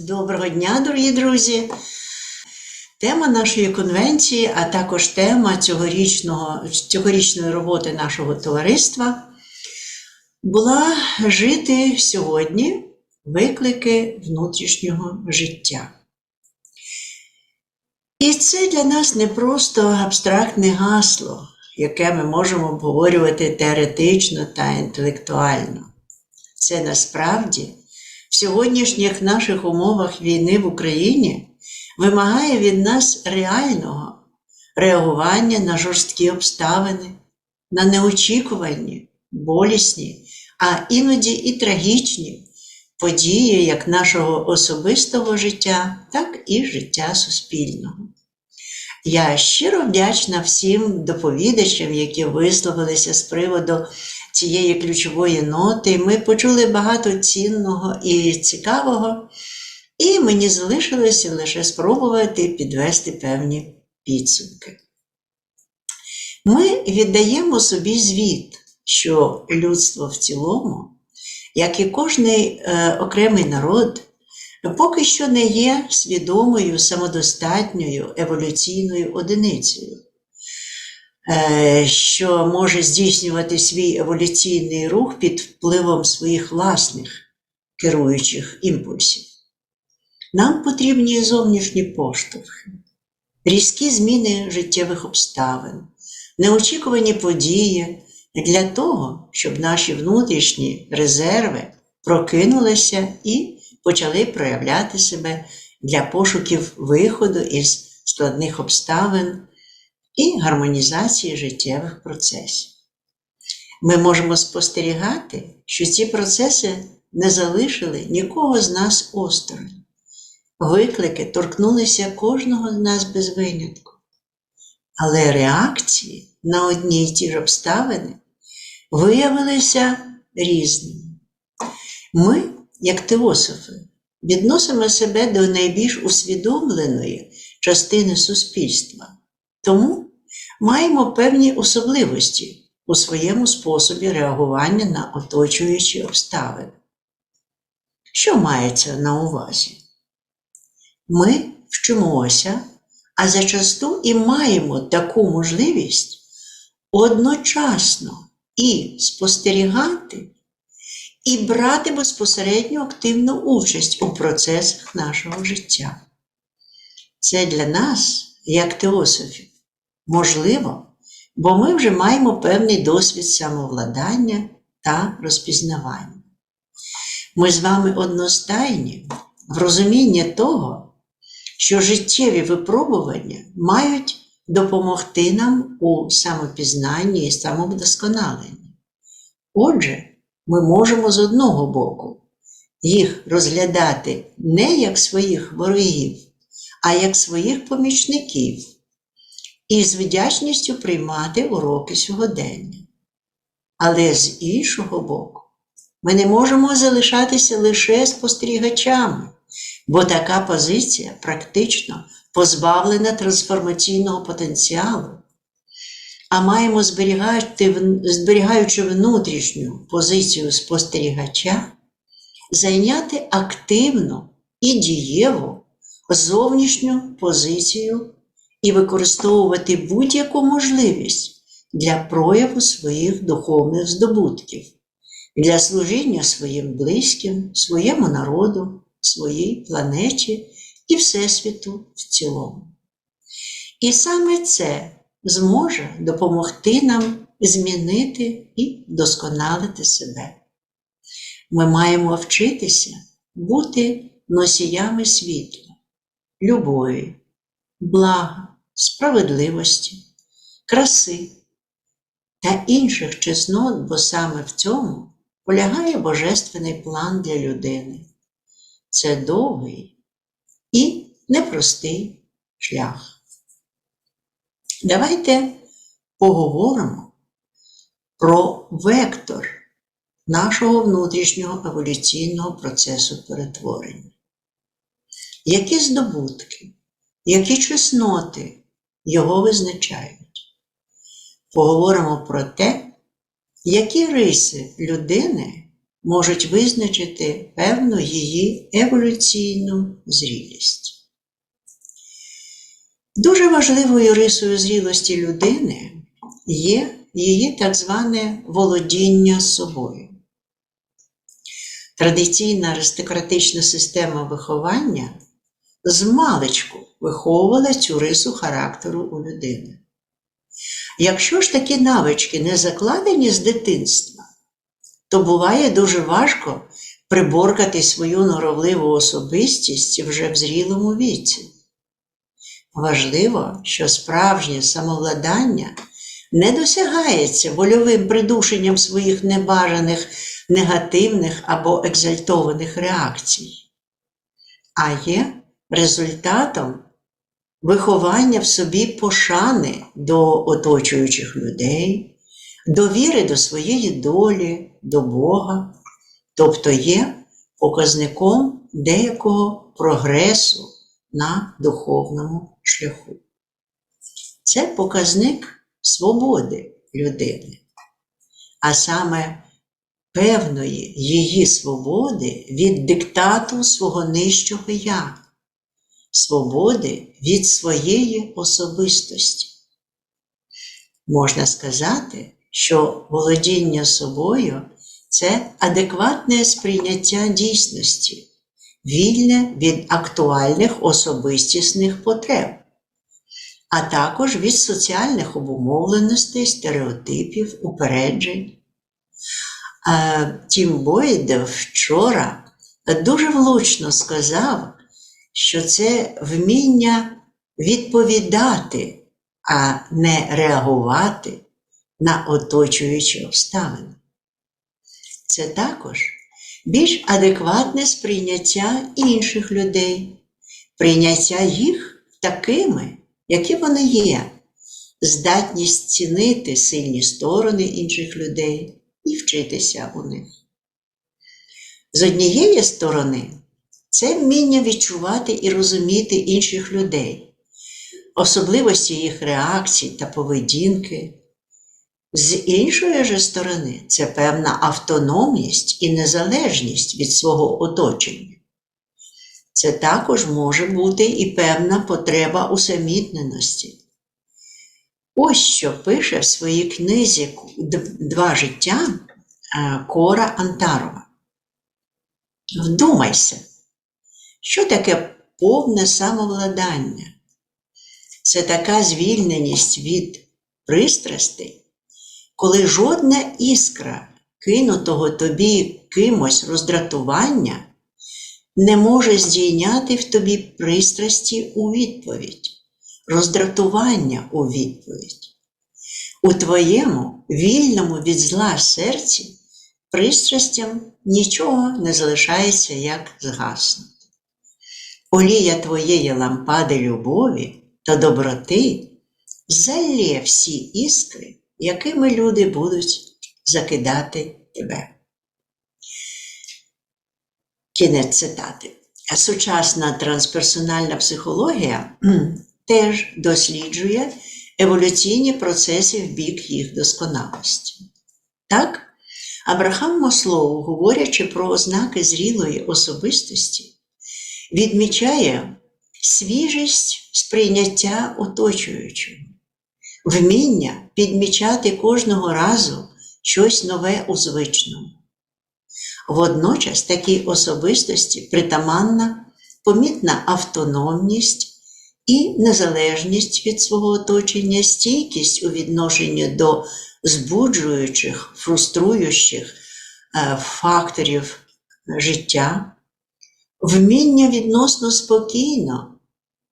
Доброго дня, дорогі друзі! Тема нашої конвенції, а також тема цьогорічного, цьогорічної роботи нашого товариства була жити сьогодні виклики внутрішнього життя. І це для нас не просто абстрактне гасло, яке ми можемо обговорювати теоретично та інтелектуально. Це насправді в сьогоднішніх наших умовах війни в Україні вимагає від нас реального реагування на жорсткі обставини, на неочікувані, болісні, а іноді і трагічні події як нашого особистого життя, так і життя суспільного. Я щиро вдячна всім доповідачам, які висловилися з приводу цієї ключової ноти. Ми почули багато цінного і цікавого, і мені залишилося лише спробувати підвести певні підсумки. Ми віддаємо собі звіт, що людство в цілому, як і кожний е, окремий народ, поки що не є свідомою самодостатньою еволюційною одиницею. Е, що може здійснювати свій еволюційний рух під впливом своїх власних керуючих імпульсів. Нам потрібні зовнішні поштовхи, різкі зміни життєвих обставин, неочікувані події для того, щоб наші внутрішні резерви прокинулися і почали проявляти себе для пошуків виходу із складних обставин і гармонізації життєвих процесів. Ми можемо спостерігати, що ці процеси не залишили нікого з нас осторонь. Виклики торкнулися кожного з нас без винятку. Але реакції на одні й ті ж обставини виявилися різними. Ми, як теософи, відносимо себе до найбільш усвідомленої частини суспільства. Тому маємо певні особливості у своєму способі реагування на оточуючі обставини. Що мається на увазі? Ми вчимося, а зачасту і маємо таку можливість одночасно і спостерігати, і брати безпосередньо активну участь у процесах нашого життя. Це для нас, як теософів, можливо, бо ми вже маємо певний досвід самовладання та розпізнавання. Ми з вами одностайні в розумінні того, що життєві випробування мають допомогти нам у самопізнанні і самовдосконаленні. Отже, ми можемо з одного боку їх розглядати не як своїх ворогів, а як своїх помічників і з вдячністю приймати уроки сьогодення. Але з іншого боку, ми не можемо залишатися лише спостерігачами, бо така позиція практично позбавлена трансформаційного потенціалу. А маємо, зберігаючи внутрішню позицію спостерігача, зайняти активну і дієву зовнішню позицію і використовувати будь-яку можливість для прояву своїх духовних здобутків, для служіння своїм близьким, своєму народу, своїй планеті і Всесвіту в цілому. І саме це зможе допомогти нам змінити і вдосконалити себе. Ми маємо вчитися бути носіями світла, любові, блага, справедливості, краси та інших чеснот, бо саме в цьому полягає божественний план для людини. Це довгий і непростий шлях. Давайте поговоримо про вектор нашого внутрішнього еволюційного процесу перетворення. Які здобутки, які чесноти його визначають? Поговоримо про те, які риси людини можуть визначити певну її еволюційну зрілість. Дуже важливою рисою зрілості людини є її так зване володіння собою. Традиційна аристократична система виховання змалечку виховувала цю рису характеру у людини. Якщо ж такі навички не закладені з дитинства, то буває дуже важко приборкати свою норовливу особистість вже в зрілому віці. Важливо, що справжнє самовладання не досягається вольовим придушенням своїх небажаних негативних або екзальтованих реакцій, а є результатом виховання в собі пошани до оточуючих людей, довіри до своєї долі, до Бога, тобто є показником деякого прогресу на духовному шляху. Це показник свободи людини, а саме певної її свободи від диктату свого нижчого я, свободи від своєї особистості. Можна сказати, що володіння собою це адекватне сприйняття дійсності, вільне від актуальних особистісних потреб, а також від соціальних обумовленостей, стереотипів, упереджень. Тім Бойд вчора дуже влучно сказав, що це вміння відповідати, а не реагувати на оточуючі обставини. Це також більш адекватне сприйняття інших людей, прийняття їх такими, які вони є, здатність цінити сильні сторони інших людей і вчитися у них. З однієї сторони, це вміння відчувати і розуміти інших людей, особливості їх реакцій та поведінки. З іншої ж сторони, це певна автономність і незалежність від свого оточення. Це також може бути і певна потреба усамітненості. Ось що пише в своїй книзі Два життя Кора Антарова. Вдумайся, що таке повне самовладання? Це така звільненість від пристрастей, коли жодна іскра кинутого тобі кимось роздратування не може здійняти в тобі пристрасті у відповідь, роздратування у відповідь. У твоєму вільному від зла серці пристрастям нічого не залишається, як згаснути. Олія твоєї лампади любові та доброти залє всі іскри, якими люди будуть закидати тебе. Кінець цитати. Сучасна трансперсональна психологія теж досліджує еволюційні процеси в бік їх досконалості. Так, Абрахам Маслоу, говорячи про ознаки зрілої особистості, відмічає свіжість сприйняття оточуючого, вміння підмічати кожного разу щось нове у звичному. Водночас такій особистості притаманна помітна автономність і незалежність від свого оточення, стійкість у відношенні до збуджуючих, фруструючих е, факторів життя, вміння відносно спокійно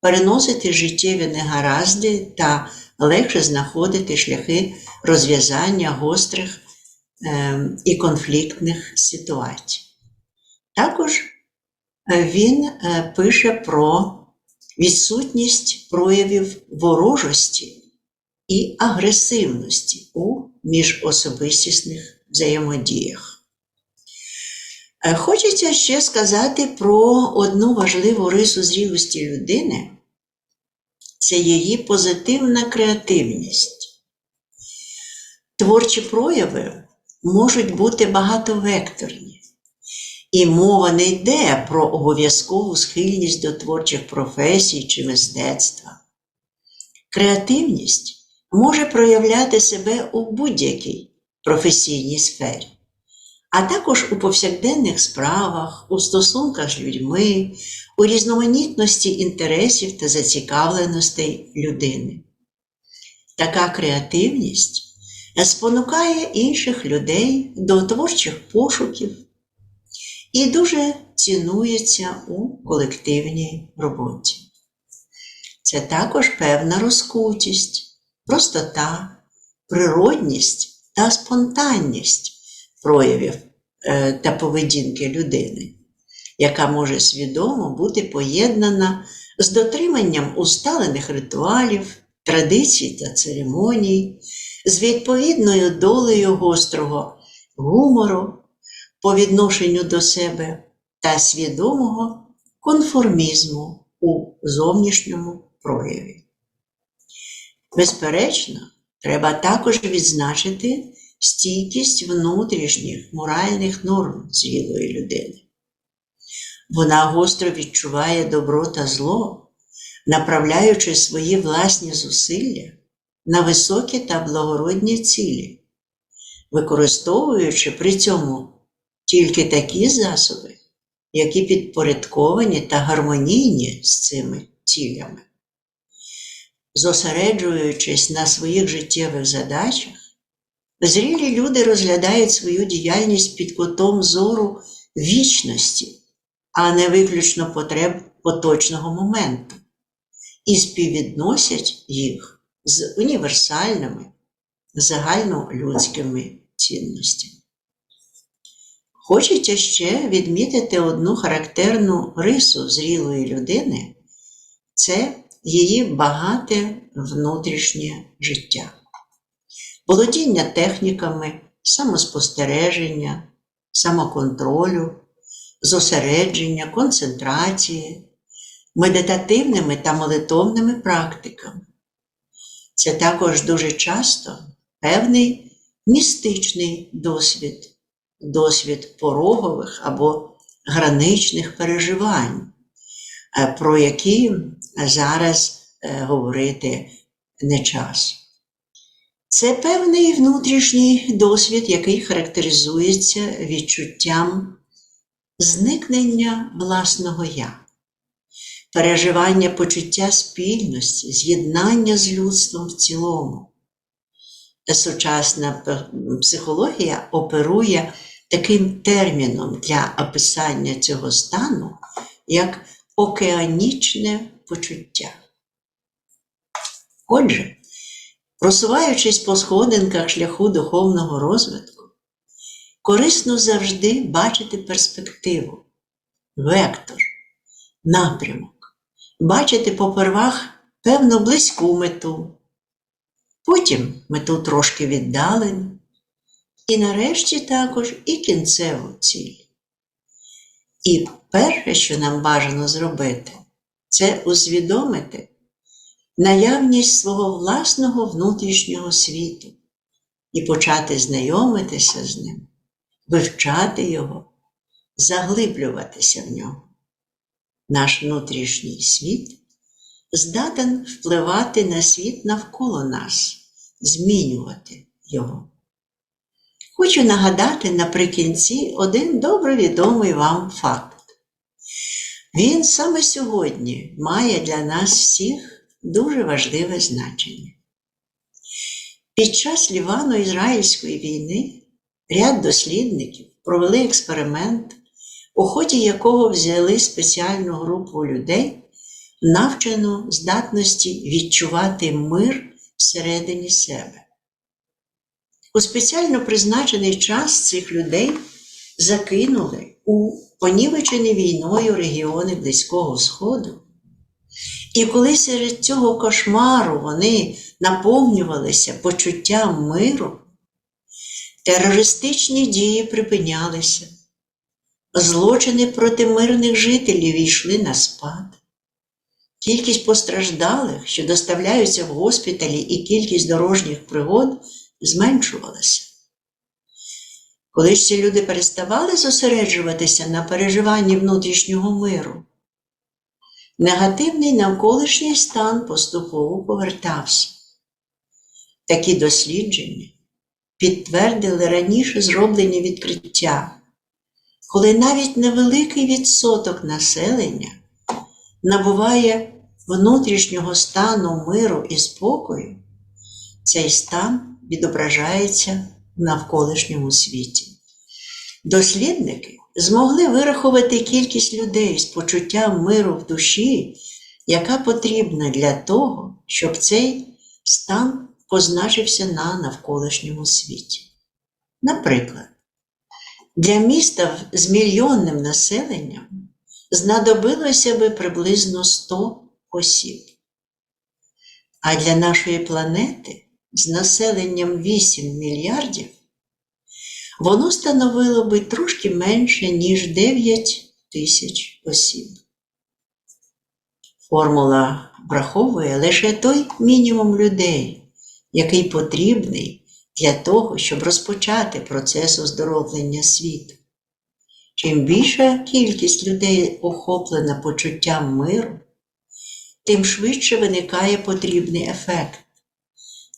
переносити життєві негаразди та легше знаходити шляхи розв'язання гострих е, і конфліктних ситуацій. Також е, він е, пише про відсутність проявів ворожості і агресивності у міжособистісних взаємодіях. Е, Хочеться ще сказати про одну важливу рису зрілості людини це її позитивна креативність. Творчі прояви можуть бути багатовекторні, І мова не йде про обов'язкову схильність до творчих професій чи мистецтва. Креативність може проявляти себе у будь-якій професійній сфері, а також у повсякденних справах, у стосунках з людьми, у різноманітності інтересів та зацікавленостей людини. Така креативність спонукає інших людей до творчих пошуків і дуже цінується у колективній роботі. Це також певна розкутість, простота, природність та спонтанність проявів е, та поведінки людини, яка може свідомо бути поєднана з дотриманням усталених ритуалів, традицій та церемоній, з відповідною долею гострого гумору по відношенню до себе та свідомого конформізму у зовнішньому прояві. Безперечно, треба також відзначити стійкість внутрішніх моральних норм зрілої людини. Вона гостро відчуває добро та зло, направляючи свої власні зусилля на високі та благородні цілі, використовуючи при цьому тільки такі засоби, які підпорядковані та гармонійні з цими цілями. Зосереджуючись на своїх життєвих задачах, зрілі люди розглядають свою діяльність під кутом зору вічності, а не виключно потреб поточного моменту, і співвідносять їх з універсальними загальнолюдськими цінностями. Хочеться ще відмітити одну характерну рису зрілої людини це її багате внутрішнє життя, володіння техніками, самоспостереження, самоконтролю, зосередження, концентрації, медитативними та молитовними практиками. Це також дуже часто певний містичний досвід досвід порогових або граничних переживань, е, про які зараз е, говорити не час. Це певний внутрішній досвід, який характеризується відчуттям зникнення власного я, переживання почуття спільності, з'єднання з людством в цілому. Сучасна психологія оперує таким терміном для описання цього стану, як океанічне почуття. Отже, просуваючись по сходинках шляху духовного розвитку, корисно завжди бачити перспективу, вектор, напрямок, бачити попервах певну близьку мету, потім мету трошки віддалену, і нарешті також і кінцеву ціль. І перше, що нам бажано зробити, це усвідомити наявність свого власного внутрішнього світу і почати знайомитися з ним, вивчати його, заглиблюватися в нього. Наш внутрішній світ здатен впливати на світ навколо нас, змінювати його. Хочу нагадати наприкінці один добре відомий вам факт. Він саме сьогодні має для нас всіх дуже важливе значення. Під час Лівано-Ізраїльської війни ряд дослідників провели експеримент, у ході якого взяли спеціальну групу людей, навчену здатності відчувати мир всередині себе. У спеціально призначений час цих людей закинули у понівечені війною регіони Близького Сходу. І коли серед цього кошмару вони наповнювалися почуттям миру, терористичні дії припинялися, злочини проти мирних жителів йшли на спад. Кількість постраждалих, що доставляються в госпіталі, і кількість дорожніх пригод зменшувалася. Коли ж ці люди переставали зосереджуватися на переживанні внутрішнього миру, негативний навколишній стан поступово повертався. Такі дослідження підтвердили раніше зроблені відкриття, коли навіть невеликий відсоток населення набуває внутрішнього стану миру і спокою, цей стан відображається в навколишньому світі. Дослідники змогли вирахувати кількість людей з почуттям миру в душі, яка потрібна для того, щоб цей стан позначився на навколишньому світі. Наприклад, для міста з мільйонним населенням знадобилося би приблизно 100 осіб. А для нашої планети з населенням 8 мільярдів воно становило би трошки менше, ніж 9 тисяч осіб. Формула враховує лише той мінімум людей, який потрібний для того, щоб розпочати процес оздоровлення світу. Чим більша кількість людей охоплена почуттям миру, тим швидше виникає потрібний ефект.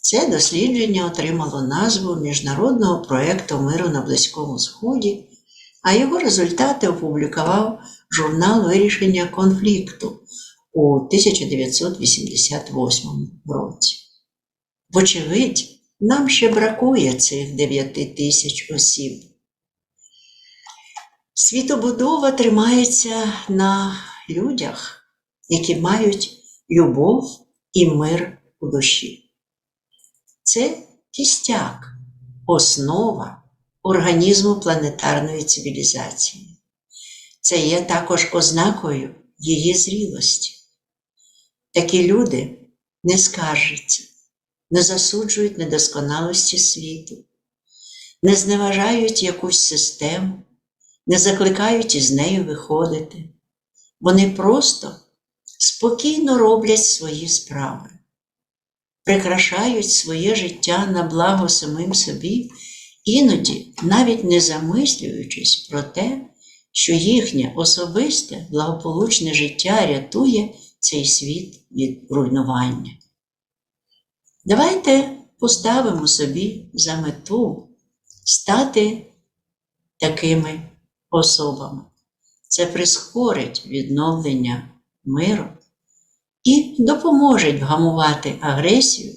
Це дослідження отримало назву Міжнародного проєкту миру на Близькому Сході, а його результати опублікував журнал вирішення конфлікту у 1988 році. Вочевидь, нам ще бракує цих 9 тисяч осіб. Світобудова тримається на людях, які мають любов і мир у душі. Це кістяк, основа організму планетарної цивілізації. Це є також ознакою її зрілості. Такі люди не скаржаться, не засуджують недосконалості світу, не зневажають якусь систему, не закликають із нею виходити. Вони просто спокійно роблять свої справи, прикрашають своє життя на благо самим собі, іноді навіть не замислюючись про те, що їхнє особисте благополучне життя рятує цей світ від руйнування. Давайте поставимо собі за мету стати такими особами. Це прискорить відновлення миру і допоможуть вгамувати агресію,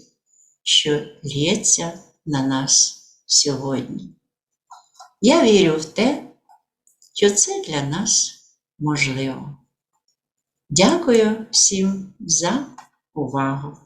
що лється на нас сьогодні. Я вірю в те, що це для нас можливо. Дякую всім за увагу!